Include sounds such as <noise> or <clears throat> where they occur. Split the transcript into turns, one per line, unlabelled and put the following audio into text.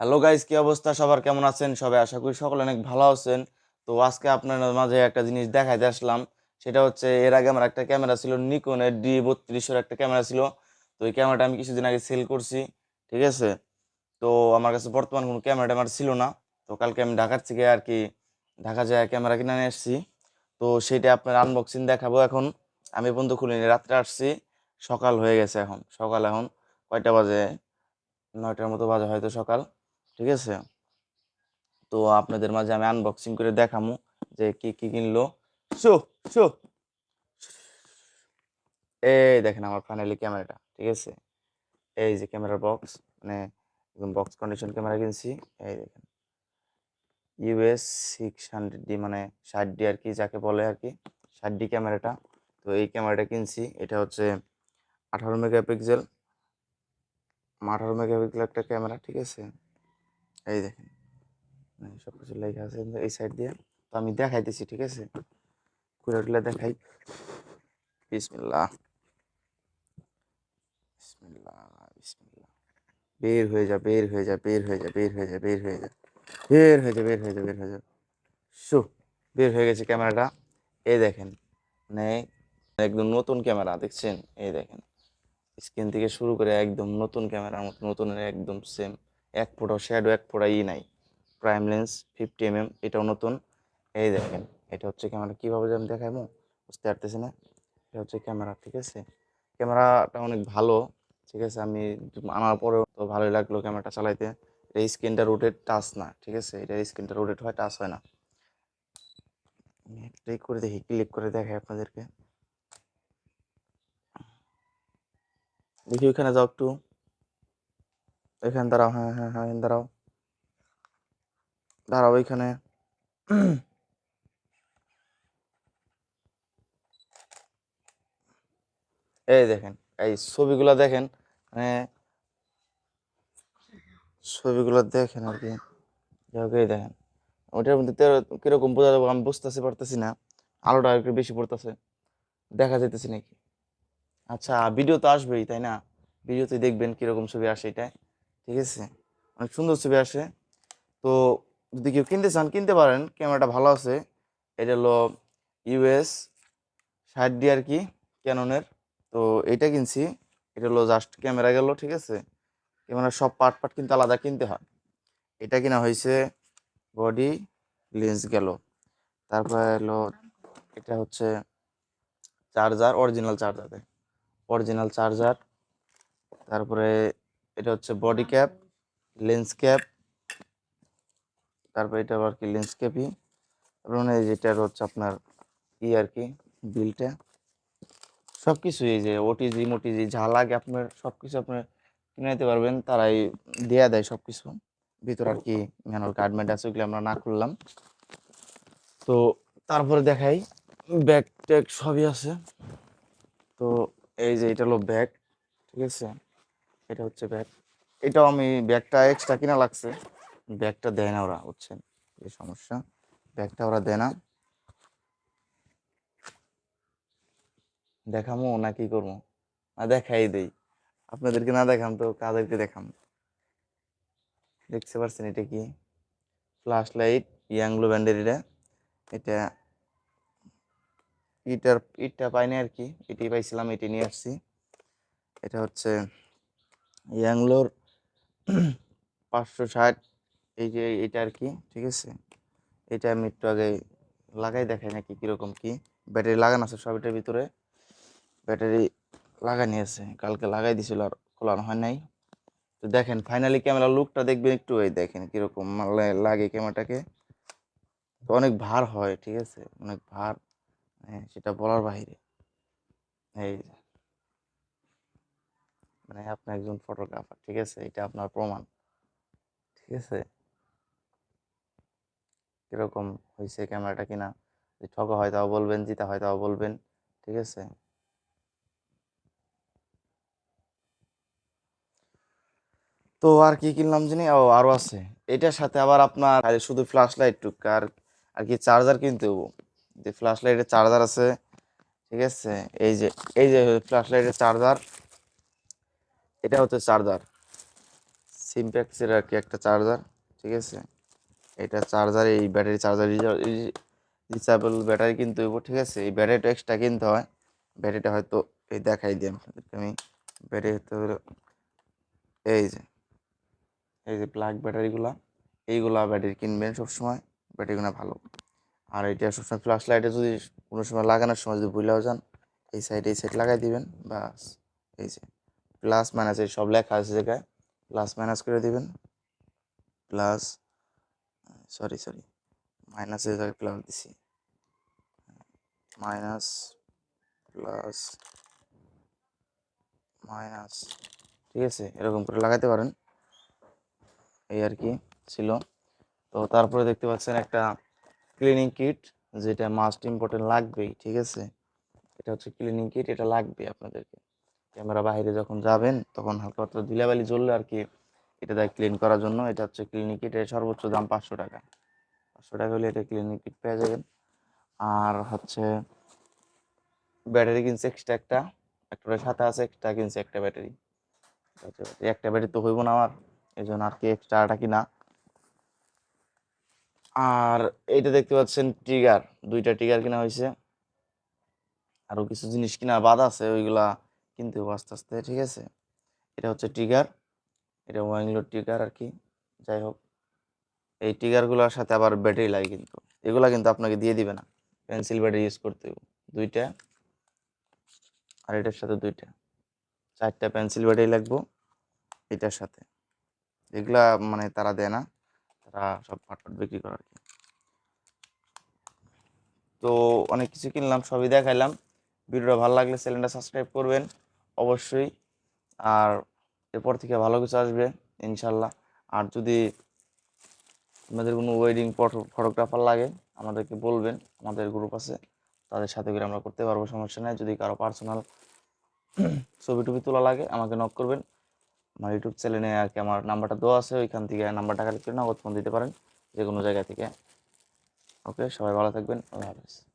Hello guys কী অবস্থা? সবার কেমন আছেন? সবাই আশা করি সকলে অনেক ভালো আছেন। তো আজকে আপনার মাঝে একটা জিনিস দেখাইতে আসলাম। সেটা হচ্ছে, এর আগে আমার একটা ক্যামেরা ছিল নিকনের ডি বত্রিশের একটা ক্যামেরা ছিল। তো এই ক্যামেরাটা আমি কিছুদিন আগে সেল করছি, ঠিক আছে? তো আমার কাছে বর্তমান কোনো ক্যামেরা ট্যামেরা ছিল না। তো কালকে আমি ঢাকার থেকে আর কি, ঢাকা যায় ক্যামেরা কিনে নিয়ে এসেছি তো সেটা আপনার আনবক্সিং দেখাবো এখন। আমি পর্যন্ত খুলিনি রাত্রে আসছি। সকাল হয়ে গেছে এখন, সকাল এখন। কয়টা বাজে? নয়টার মতো বাজে হয়তো সকাল। ঠিক আছে? তো আপনাদের মাঝে আমি আনবক্সিং করে দেখামু যে কি কি কিনলো। শো শো এই দেখেন আমার ফাইনালি ক্যামেরাটা ঠিক আছে? এই যে ক্যামেরার বক্স মানে একদম বক্স কন্ডিশন ক্যামেরা কিনছি। এই দেখেন। ইউএস সিক্স হান্ড্রেড ডি মানে ষাট ডি আর কি, যাকে বলে আর কি, ষাট ডি ক্যামেরাটা তো এই ক্যামেরাটা কিনছি, এটা হচ্ছে আঠারো মেগাপিক্সেল আঠারো মেগাপিক্সেল একটা ক্যামেরা ঠিক আছে? এই দেখেন সব কিছু লেখা আছে এই সাইড দিয়ে। তো আমি দেখাইতেছি, ঠিক আছে? ঘুরে দেখাই। বিসমিল্লাহ। বিসমিল্লাহ বের হয়ে যা, বের হয়ে যা, বের হয়ে যা, বের হয়ে যা, বের হয়ে যা, বের হয়ে যা, বের হয়ে যা, বের হয়ে যা। শু, বের হয়ে গেছে ক্যামেরাটা। এই দেখেন মানে একদম নতুন ক্যামেরা, দেখছেন? এই দেখেন, স্ক্রিন থেকে শুরু করে একদম নতুন ক্যামেরার মতো, নতুনের একদম সেম এক ফোটো শ্যাডো এক ফোটো ই নাই। Prime lens fifty M M এটাও নতুন। এই দেখেন, এটা হচ্ছে ক্যামেরা কীভাবে আমি দেখাবো বুঝতে পারতেছি না। এটা হচ্ছে ক্যামেরা ঠিক আছে? ক্যামেরাটা অনেক ভালো, ঠিক আছে? আমি আনার পরেও তো ভালোই লাগল ক্যামেরাটা চালাইতে। এটা স্ক্রিনটা রোটেট টাচ না, ঠিক আছে? এটা স্ক্রিনটা রোটেট হয় টাচ হয় না। একটাই করে দেখি ক্লিক করে দেখাই আপনাদেরকে। দেখি ওইখানে যাও একটু। এখানে দাঁড়াও হ্যাঁ হ্যাঁ হ্যাঁ এখানে দাঁড়াও। দাঁড়াও ওইখানে এই দেখেন, এই ছবিগুলো দেখেন মানে ছবিগুলো দেখেন আর কি। এই দেখেন ওটার মধ্যে কীরকম বোঝা যাব আমি বুঝতেছি পারতেছি না। আলোটা একটু বেশি পড়তেছে, দেখা যাইতেছে নাকি? আচ্ছা ভিডিও তো আসবেই, তাই না? ভিডিওতে দেখবেন কীরকম ছবি আসে এটাই ঠিক আছে? অনেক সুন্দর ছবি আসে। তো যদি কেউ কিনতে চান, কিনতে পারেন। ক্যামেরাটা ভালো আছে। এটা হলো ইউএস ষাট ডি আর কি, ক্যাননের। তো এটা কিনছি। এটা হলো জাস্ট ক্যামেরা গেল, ঠিক আছে? ক্যামেরার সব পার্ট পার্ট কিন্তু আলাদা কিনতে হয়। এটা কিনা হয়েছে, বডি লেন্স গেল। তারপরে হলো এটা হচ্ছে charger, original charger original charger. তারপরে এটা হচ্ছে বডি ক্যাপ লেন্স ক্যাপ তারপরে এটা আবার কি লেন্স ক্যাপই তারপরে মানে হচ্ছে আপনার ই আর কি বিলটা সব কিছু এই যে ওটিজি মোটিজি যা লাগে আপনার সব কিছু আপনার কিনে নিতে পারবেন, তারাই দেয়া দেয় সব কিছু ভিতর আর কি ম্যানুয়াল গার্ডমেন্ট আছে, ওগুলো আমরা না করলাম তো তারপরে দেখাই ব্যাগ ট্যাগ সবই আছে। তো এই যে এটা হলো ব্যাগ ঠিক আছে? এটা হচ্ছে ব্যাগ এটাও আমি ব্যাগটা এক্সট্রা কিনা লাগছে। ব্যাগটা দেয় না ওরা, বুঝছেন? এই সমস্যা? ব্যাগটা ওরা দেয় না। দেখামো না কি করব? না, দেখাই দেই। আপনাদেরকে না দেখাম তো, কাদেরকে দেখাম? দেখতে পারছেন এটা কি? ফ্ল্যাশ লাইট ইয়াংলো ব্যান্ডের এটা। এটা ইটার, ইটটা পাইনি আর কি। এটি পাইছিলাম এটি নিয়ে আসছি। এটা হচ্ছে ইয়াংলোর <clears throat> পাঁচশো ষাট, এই যে এটা আর কি, ঠিক আছে? এটা আমি একটু আগে লাগাই দেখাই নাকি কীরকম কি। ব্যাটারি লাগানো আছে সব এটার ভিতরে। ব্যাটারি লাগানি আছে। কালকে লাগাই দিছিল আর খোলানো হয় নাই। তো দেখেন ফাইনালি ক্যামেরা লুকটা দেখবেন একটু এই দেখেন কীরকম লা- লাগে ক্যামেরাটাকে তো অনেক ভার হয়, ঠিক আছে? অনেক ভার। হ্যাঁ সেটা বলার বাইরে। এই। মানে আপনি একজন ফটোগ্রাফার ঠিক আছে? এটা আপনার প্রমাণ। ঠিক আছে? কীরকম হয়েছে ক্যামেরাটা কিনা? ঠকা হয় তাও বলবেন, জিতা হয় তাও বলবেন, ঠিক আছে? তো আর কি কিনলাম জানি? ও, আরও আছে। এটার সাথে আবার আপনার খালি শুধু ফ্ল্যাশ লাইট টুক, আর আর কি চার্জার কিনতে হব যে ফ্ল্যাশ লাইটের চার্জার আছে, ঠিক আছে? এই যে এই যে ফ্ল্যাশ লাইটের চার্জার এটা হচ্ছে চার্জার। সিমপ্যাক্সের আর কি একটা চার্জার, ঠিক আছে? এটা চার্জার, এই ব্যাটারি চার্জার রিচার্জেবল ব্যাটারি কিনতে হইব ঠিক আছে? এই ব্যাটারিটা এক্সট্রা কিনতে হয়। ব্যাটারিটা হয়তো, এই দেখাই দিই আপনাদেরকে আমি। ব্যাটারি হতে হলো, এই যে এই যে প্লাগ ব্যাটারিগুলা, এইগুলা ব্যাটারি কিনবেন সবসময়। ব্যাটারিগুলো ভালো। আর এটা সবসময় ফ্ল্যাশ লাইটে যদি কোনো সময় লাগানোর সময় যদি ভুলেও যান, এই সাইডে এই সাইড লাগাই দিবেন বাস এই যে। প্লাস মাইনাস এই সব লেখা আছে জায়গায়। প্লাস মাইনাস করে দিবেন। প্লাস সরি সরি মাইনাসের জায়গায় প্লাস দিছি। মাইনাস প্লাস মাইনাস ঠিক আছে, এরকম করে লাগাতে পারেন। এই আর কি ছিল। তো তারপরে দেখতে পাচ্ছেন একটা ক্লিনিং কিট যেটা মাস্ট ইম্পর্টেন্ট লাগবেই, ঠিক আছে? এটা হচ্ছে ক্লিনিং কিট এটা লাগবে আপনাদেরকে। ক্যামেরা বাইরে যখন যাবেন, তখন হালকা পাতলা ধুলাবালি জ্বললে আর কি এটা দেয় ক্লিন করার জন্য এটা হচ্ছে ক্লিনিক এর সর্বোচ্চ দাম পাঁচশো টাকা। পাঁচশো টাকা হলে এটা ক্লিনিক পেয়ে যাবেন। আর হচ্ছে ব্যাটারি কিনছে এক্সট্রা একটা একটার সাথে আছে এক্সট্রা কিনছে একটা ব্যাটারি। একটা ব্যাটারি তো হইব না আমার এই জন্য আর কি এক্সট্রাটা কিনা। আর এইটা দেখতে পাচ্ছেন ট্রিগার দুইটা ট্রিগার কিনা হয়েছে আরও কিছু জিনিস কিনা বাদ আছে, ওইগুলা কিনতে আস্তে আস্তে, ঠিক আছে? এটা হচ্ছে ট্রিগার এটা ওয়াইংলোর ট্রিগার আর কি যাই হোক। এই ট্রিগারগুলোর সাথে আবার ব্যাটারি লাগে কিন্তু এগুলা কিন্তু আপনাকে দিয়ে দিবে না। পেন্সিল ব্যাটারি ইউজ করতে হবে। দুইটা আর এটার সাথে দুইটা। চারটা পেন্সিল ব্যাটারি লাগবো এটার সাথে। এগুলা মানে তারা দেয় না। তারা সব ফাটফাট বিক্রি করে আর কি তো অনেক কিছু কিনলাম, সবই দেখাইলাম। ভিডিওটা ভালো লাগলে চ্যানেলটা সাবস্ক্রাইব করবেন। অবশ্যই। আর এরপর থেকে ভালো কিছু আসবে, ইনশাল্লাহ। আর যদি আপনাদের কোনো ওয়েডিং ফটোগ্রাফার লাগে, আমাদেরকে বলবেন, আমাদের গ্রুপ আছে, তাদের সাথে করে আমরা করতে পারব, সমস্যা নেই। যদি কারও পার্সোনাল ছবি টবি তোলা লাগে, আমাকে নক করবেন। আমার ইউটিউব চ্যানেলে আর কি আমার নাম্বারটা দেওয়া আছে, ওইখান থেকে নাম্বারটা কালেক্ট করে নগদ ফোন দিতে পারেন যে কোনো জায়গা থেকে। ওকে সবাই ভালো থাকবেন, আল্লাহ হাফেজ।